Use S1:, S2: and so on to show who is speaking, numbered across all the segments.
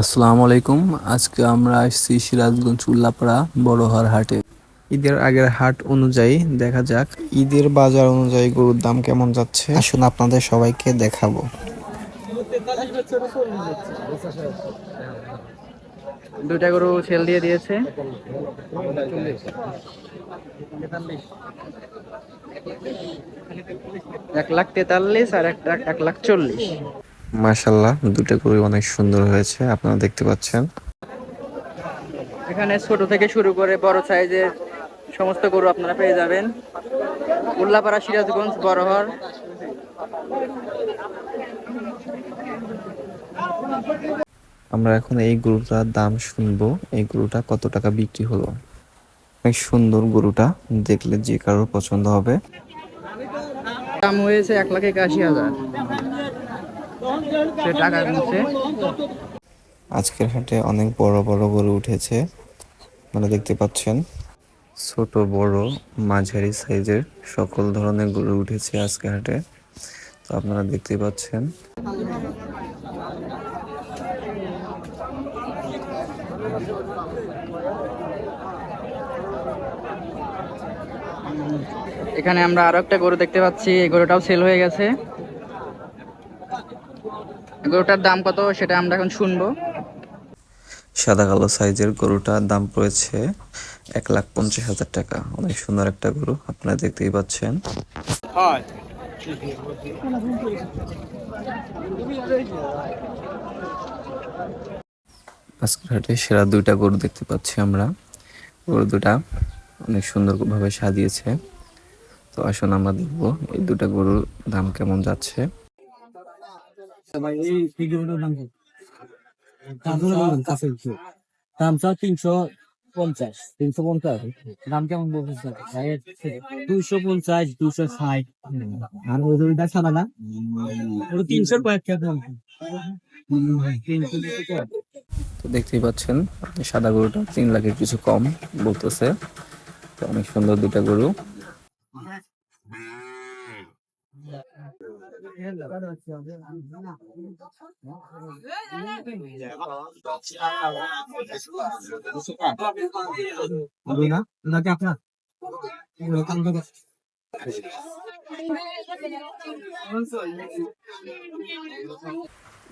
S1: আসসালামু আলাইকুম। আজকে আমরা আসছি সিরাজগঞ্জ উল্লাপাড়া বড়হার হাটে। ঈদের আগের হাট অনুযায়ী দেখা যাক, ঈদের বাজার অনুযায়ী গরুর দাম কেমন যাচ্ছে? আসুন আপনাদের সবাইকে দেখাবো।
S2: দুইটা গরু সেল দিয়ে দিয়েছে। এক লাখ তেতাল্লিশ আর এক লাখ চল্লিশ।
S1: মাশাল্লাহ দুটো গরু অনেক সুন্দর হয়েছে আপনারা দেখতে পাচ্ছেন।
S2: এখানে ছোট থেকে শুরু করে বড় সাইজের সমস্ত গরু আপনারা পেয়ে যাবেন। উল্লাপাড়া সিরাজগঞ্জ বড়হর।
S1: আমরা এখন এই গরুটার দাম শুনব এই গরুটা কত টাকা বিক্রি হলো? অনেক সুন্দর গরুটা দেখলে যে কারোর পছন্দ হবে।
S2: দাম হয়েছে এক লাখ একাশি হাজার। সে টাকা গুনছে
S1: আজকের হাটে অনেক বড় বড় গরু উঠেছে আপনারা দেখতে পাচ্ছেন। ছোট বড় মাঝারি সাইজের সকল ধরনের গরু উঠেছে আজকে হাটে। তো আপনারা দেখতে পাচ্ছেন।
S2: এখানে আমরা আরও একটা গরু দেখতে পাচ্ছি এই গরুটাও সেল হয়ে গেছে। গরুটার দাম কত সেটা আমরা এখন শুনব।
S1: সাদা কালো সাইজের গরুটার দাম পড়েছে এক লাখ পঞ্চাশ হাজার টাকা। অনেক সুন্দর একটা গরু আপনারা দেখতেই পাচ্ছেন। আজকের হাটে সেরা দুইটা গরু দেখতে পাচ্ছি আমরা। গরু দুটা অনেক সুন্দরভাবে সাজিয়েছে। তো আসুন আমরা দেখব এই দুটা গরুর দাম কেমন যাচ্ছে।
S3: তিনশো পঞ্চাশ তিনশো পঞ্চাশ। দাম কেমন পঞ্চাশ
S1: তো দেখতেই পাচ্ছেন, সাদা গরুটা তিন লাখের কিছু কম বলতেছে। অনেক সুন্দর দুটা গরু।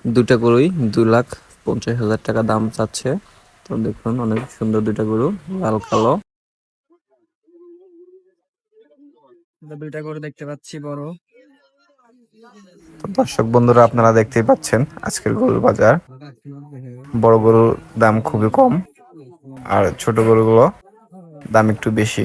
S1: দুটা গরুই দু লাখ পঞ্চাশ হাজার টাকা দাম চাচ্ছে। তো দেখুন, অনেক সুন্দর দুটা গরু, লাল, কালো।
S2: দুইটা গরু দেখতে পাচ্ছি, বড়।
S1: দর্শক বন্ধুরা, আপনারা দেখতেই পাচ্ছেন আজকের গরুর বাজার। বড় গরুর দাম খুবই কম, আর ছোট গরুগুলো দাম একটু বেশি।